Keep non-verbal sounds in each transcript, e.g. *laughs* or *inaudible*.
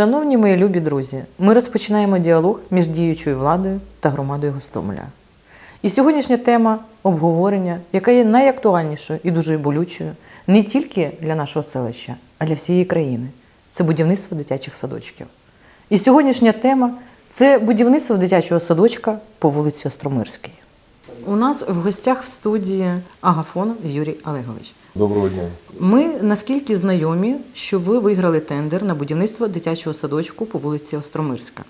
Шановні мої любі друзі, ми розпочинаємо діалог між діючою владою та громадою Гостомеля. І сьогоднішня тема обговорення, яка є найактуальнішою і дуже болючою не тільки для нашого селища, а для всієї країни це будівництво дитячих садочків. І сьогоднішня тема це будівництво дитячого садочка по вулиці Остромирській. У нас в гостях в студії Агафонов Юрій Олегович. Доброго дня. Ми наскільки знайомі, що ви виграли тендер на будівництво дитячого садочку по вулиці Остромирська.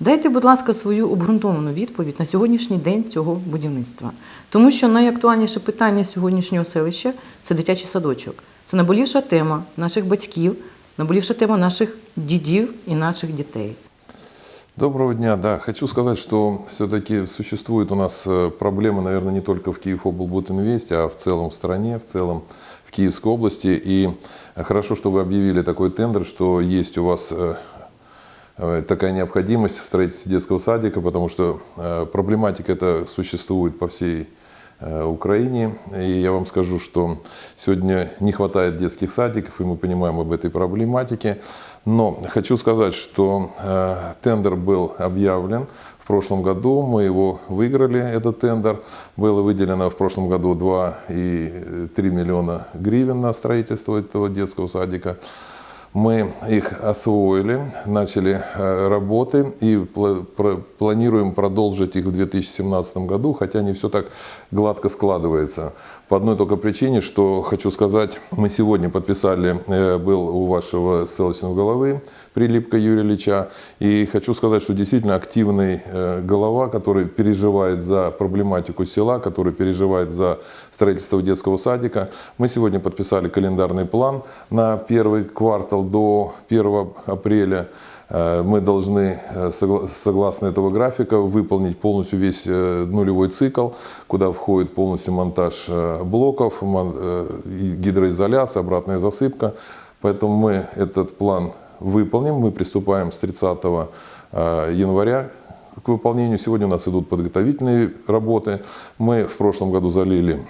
Дайте, будь ласка, свою обґрунтовану відповідь на сьогоднішній день цього будівництва. Тому що найактуальніше питання сьогоднішнього селища це дитячий садочок. Це наболівша тема наших батьків, наболівша тема наших дідів і наших дітей. Доброго дня. Да, хочу сказать, что все-таки существует у нас э, проблема, наверное, не только в Киев-облбудинвесте, а в целом в стране, в целом в Киевской области. И хорошо, что вы объявили такой тендер, что есть у вас э, э, такая необходимость в строительстве детского садика, потому что э, проблематика эта существует по всей э, Украине. И я вам скажу, что сегодня не хватает детских садиков, и мы понимаем об этой проблематике. Но хочу сказать, что э, тендер был объявлен в прошлом году, мы его выиграли, этот тендер. Было выделено в прошлом году 2,3 миллиона гривен на строительство этого детского садика. Мы их освоили, начали э, работы и планируем продолжить их в 2017 году, хотя не все так гладко складывается. По одной только причине, что хочу сказать, мы сегодня подписали, э, был у вашего ссылочного головы Прилипка Юрия Ильича, и хочу сказать, что действительно активный э, голова, который переживает за проблематику села, который переживает за строительство детского садика. Мы сегодня подписали календарный план на первый квартал до 1 апреля. Э, Мы должны, э, согла- согласно этого графика, выполнить полностью весь э, нулевой цикл, куда входит полностью монтаж блоков, гидроизоляция, обратная засыпка. Поэтому мы этот план выполним. Мы приступаем с 30 э, января к выполнению. Сегодня у нас идут подготовительные работы. Мы в прошлом году залили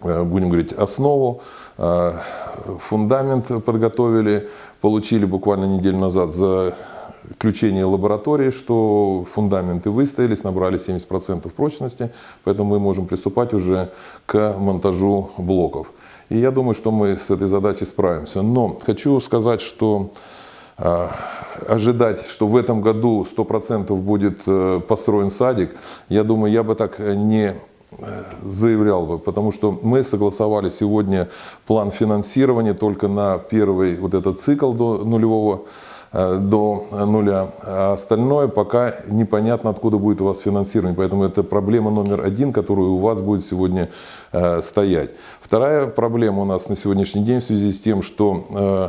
будем говорить, основу, фундамент подготовили, получили буквально неделю назад заключение лаборатории, что фундаменты выстоялись, набрали 70% прочности, поэтому мы можем приступать уже к монтажу блоков. И я думаю, что мы с этой задачей справимся. Но хочу сказать, что а, ожидать, что в этом году 100% будет э, построен садик, я думаю, я бы так не э, заявлял бы, потому что мы согласовали сегодня план финансирования только на первый вот этот цикл до нулевого э, до нуля, а остальное пока непонятно, откуда будет у вас финансирование. Поэтому это проблема номер один, которую у вас будет сегодня э, стоять. Вторая проблема у нас на сегодняшний день в связи с тем, что э,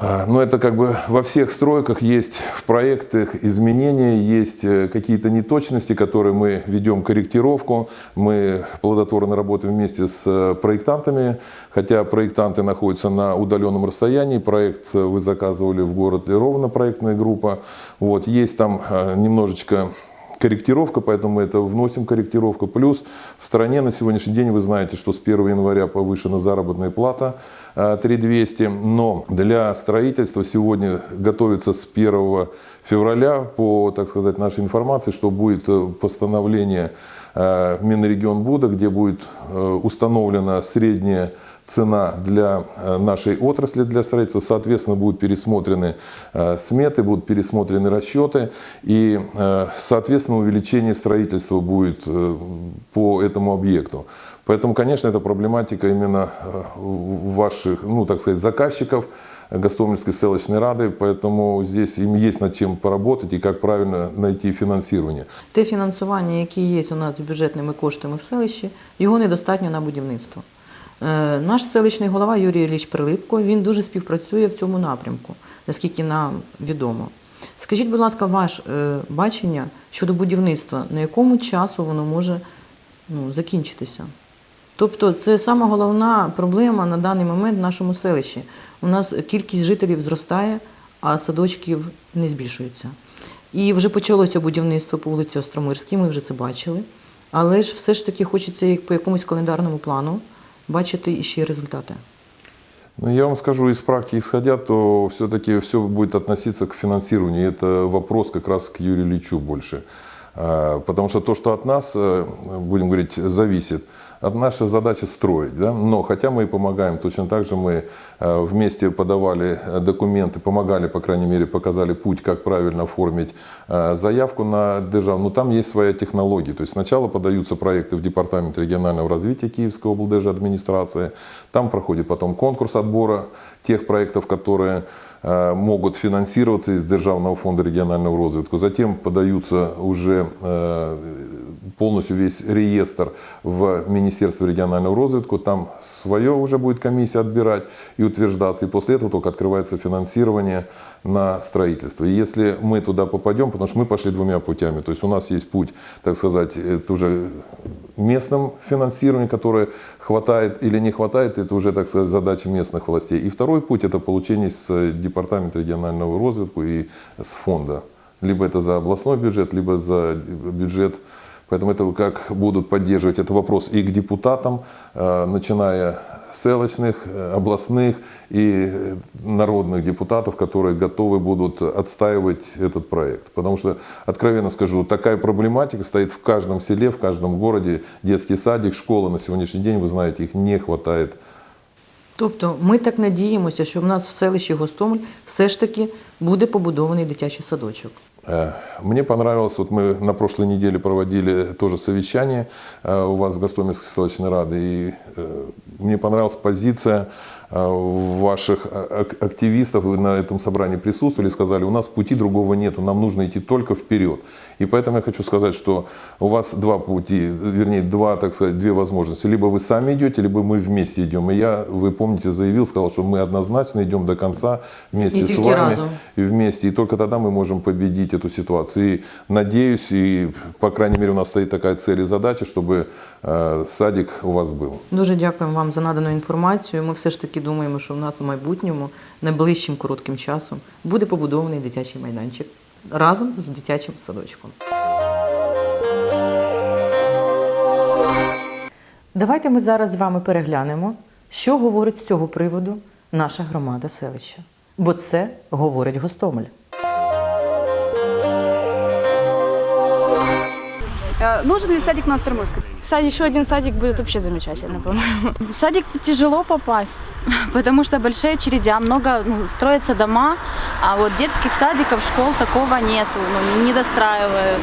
а, Ну, это как бы во всех стройках есть в проектах изменения, есть э, какие-то неточности, которые мы ведем корректировку. Мы плодотворно работаем вместе с э, проектантами, хотя проектанты находятся на удаленном расстоянии. Проект э, вы заказывали в городе Ровно, проектная группа. Вот, есть там э, немножечко корректировка, поэтому мы это вносим корректировку. Плюс в стране на сегодняшний день вы знаете, что с 1 января повышена заработная плата э, 3200, но для строительства сегодня готовится с 1 февраля по, так сказать, нашей информации, что будет э, постановление э, Минрегионбуда, где будет э, установлена средняя цена для э, нашей отрасли, для строительства. Соответственно, будут пересмотрены э, сметы, будут пересмотрены расчеты. И, э, соответственно, увеличение строительства будет э, по этому объекту. Поэтому, конечно, это проблематика именно э, ваших, ну, так сказать, заказчиков, Гостомельской селочной рады, поэтому здесь им есть над чем поработать и как правильно найти финансирование. Те фінансування, яке є у нас з бюджетними коштами в селищі, його недостатньо на будівництво. Е, Наш селищний голова Юрій Ілліч Прилипко він дуже співпрацює в цьому напрямку, наскільки нам відомо. Скажіть, будь ласка, ваше е, бачення щодо будівництва, на якому часу воно може ну, закінчитися? Тобто це сама головна проблема на даний момент в нашому селищі. У нас кількість жителів зростає, а садочків не збільшується. І вже почалося будівництво по вулиці Остромирській, ми вже це бачили. Але ж все ж таки хочеться як по якомусь календарному плану бачити іще результати. Ну, я вам скажу, из практики исходя, то все-таки все будет относиться к финансированию. Это вопрос как раз к Юрию Личу больше. А, Потому что то, что от нас, э, будем говорить, зависит, от наша задача строить. Да? Но хотя мы и помогаем, точно так же мы э, вместе подавали э, документы, помогали, по крайней мере, показали путь, как правильно оформить э, заявку на державу. Но там есть своя технология. То есть сначала подаются проекты в Департамент регионального развития Киевской облдержадминистрации. Там проходит потом конкурс отбора тех проектов, которые э, могут финансироваться из Державного фонда регионального развития. Затем подаются уже э, полностью весь реестр в Министерство регионального развития. Там свое уже будет комиссия отбирать и утверждаться. И после этого только открывается финансирование на строительство. И если мы туда попадем, потому что мы пошли двумя путями, то есть у нас есть путь, так сказать, это уже местным финансированием, которое хватает или не хватает, это уже, так сказать, задача местных властей. И второй путь – это получение с Департамента регионального развития и с фонда. Либо это за областной бюджет, либо за бюджет Поэтому это как будут поддерживать это вопрос и к депутатам, э, начиная с селочных, э, областных и э, народных депутатов, которые готовы будут отстаивать этот проект. Потому что, откровенно скажу, такая проблематика стоит в каждом селе, в каждом городе. Детский садик, школа на сегодняшний день, вы знаете, их не хватает. Тобто ми так надіємося, що в нас в селищі Гостомель все ж таки буде побудований дитячий садочок. Э, Мне понравилось, вот мы на прошлой неделе проводили тоже совещание э, у вас в Гостомельской селочной Рады, и э, мне понравилась позиция ваших ак- активистов, вы на этом собрании присутствовали, сказали, у нас пути другого нету, нам нужно идти только вперед. И поэтому я хочу сказать, что у вас два пути, вернее, два, так сказать, две возможности. Либо вы сами идете, либо мы вместе идем. И я, вы помните, заявил, сказал, что мы однозначно идем до конца вместе И с вами разом. и вместе. И только тогда мы можем победить эту ситуацию. И надеюсь, и, по крайней мере, у нас стоит такая цель и задача, чтобы э, садик у вас был. Дуже дякуємо вам за надану інформацію. Ми все ж таки думаємо, що в нас у майбутньому, найближчим коротким часом, буде побудований дитячий майданчик разом з дитячим садочком. Давайте ми зараз з вами переглянемо, що говорить з цього приводу наша громада селища. Бо це говорить Гостомель. Нужен ли садик на Остроморской? Садик, еще один садик будет вообще замечательно, по-моему. В садик тяжело попасть, *laughs* потому что большие очередя, много ну, строятся дома, а вот детских садиков, школ такого нету, ну, не, не достраивают.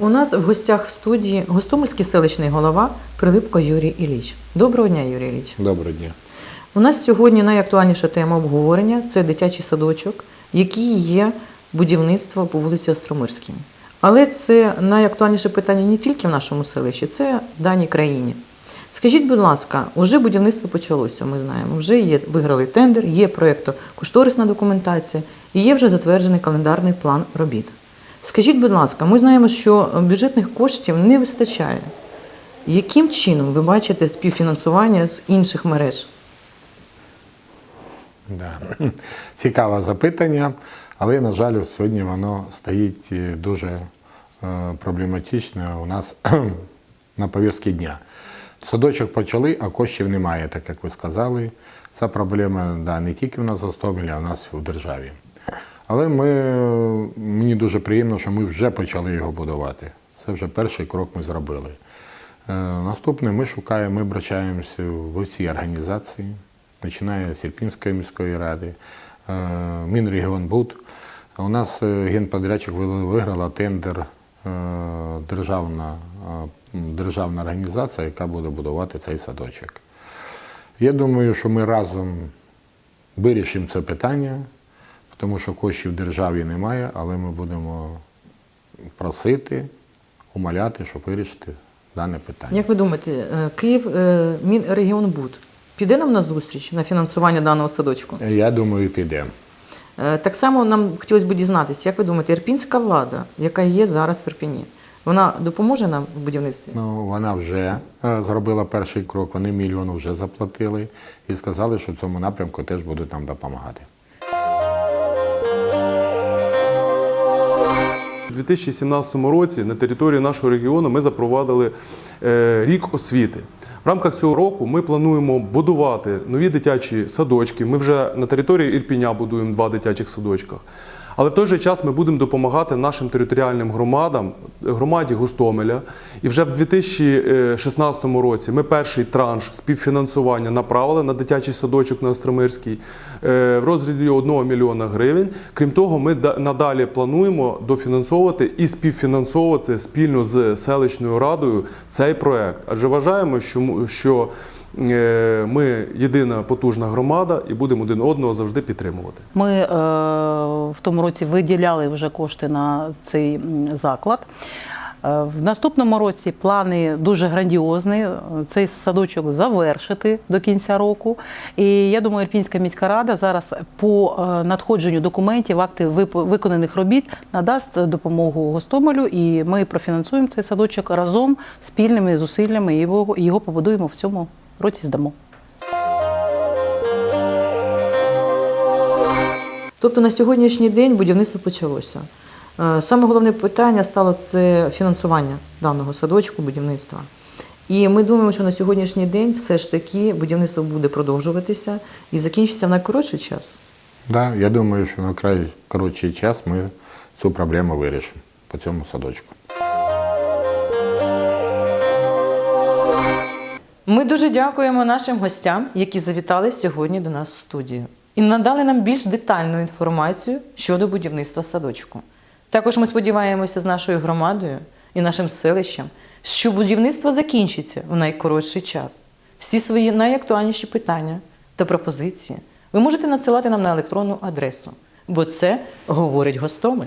У нас в гостях в студії Гостомельський селищний голова Прилипко Юрій Ілліч. Доброго дня, Юрій Ілліч. Доброго дня. У нас сьогодні найактуальніша тема обговорення це дитячий садочок, який є будівництво по вулиці Остромирській. Але це найактуальніше питання не тільки в нашому селищі, це в даній країні. Скажіть, будь ласка, уже будівництво почалося, ми знаємо. Вже є виграли тендер, є проєкто-кошторисна документація і є вже затверджений календарний план робіт. Скажіть, будь ласка, ми знаємо, що бюджетних коштів не вистачає. Яким чином ви бачите співфінансування з інших мереж? Да. *laughs* Цікаве запитання, але, на жаль, сьогодні воно стоїть е, дуже е, проблематично у нас *clears throat* на повістці дня. Садочок почали, а коштів немає, так як ви сказали. Ця проблема да, не тільки в нас в Гостомелі, а в нас в державі. Але ми, мені дуже приємно, що ми вже почали його будувати. Це вже перший крок ми зробили. Е, Наступне ми шукаємо, ми обращаємося в усі організації, починає з Ірпінської міської ради, Мінрегіонбуд. У нас е, генподрядчик виграла тендер е, державна, е, державна організація, яка буде будувати цей садочок. Я думаю, що ми разом вирішимо це питання, тому що коштів державі немає, але ми будемо просити, умоляти, щоб вирішити дане питання. Як ви думаєте, е, Київ е, Мінрегіонбуд піде нам на зустріч на фінансування даного садочку? Я думаю, підемо. Е, Так само нам хотілося б дізнатися, як ви думаєте, ірпінська влада, яка є зараз в Ірпіні, вона допоможе нам в будівництві? Ну, вона вже е, зробила перший крок, вони мільйон вже заплатили і сказали, що в цьому напрямку теж будуть нам допомагати. У 2017 році на території нашого регіону ми запровадили е, рік освіти. В рамках цього року ми плануємо будувати нові дитячі садочки. Ми вже на території Ірпіня будуємо два дитячих садочка. Але в той же час ми будемо допомагати нашим територіальним громадам, громаді Гостомеля. І вже в 2016 році ми перший транш співфінансування направили на дитячий садочок на Остромирській е, в розрізі 1 мільйона гривень. Крім того, ми да- надалі плануємо дофінансовувати і співфінансовувати спільно з селищною радою цей проект. Адже вважаємо, що, ми єдина потужна громада і будемо один одного завжди підтримувати. Ми е, в тому році виділяли вже кошти на цей заклад. Е, В наступному році плани дуже грандіозні. Е, Цей садочок завершити до кінця року. І я думаю, Ірпінська міська рада зараз по е, надходженню документів, актів вип- виконаних робіт надасть допомогу Гостомелю, і ми профінансуємо цей садочок разом спільними зусиллями і його побудуємо в цьому році. Здамо. Тобто на сьогоднішній день будівництво почалося. Е, Саме головне питання стало це фінансування даного садочку, будівництва. І ми думаємо, що на сьогоднішній день все ж таки будівництво буде продовжуватися і закінчиться в найкоротший час. Да, я думаю, що на край коротший час ми цю проблему вирішимо по цьому садочку. Ми дуже дякуємо нашим гостям, які завітали сьогодні до нас в студію і надали нам більш детальну інформацію щодо будівництва садочку. Також ми сподіваємося з нашою громадою і нашим селищем, що будівництво закінчиться в найкоротший час. Всі свої найактуальніші питання та пропозиції ви можете надсилати нам на електронну адресу, бо це говорить Гостомель.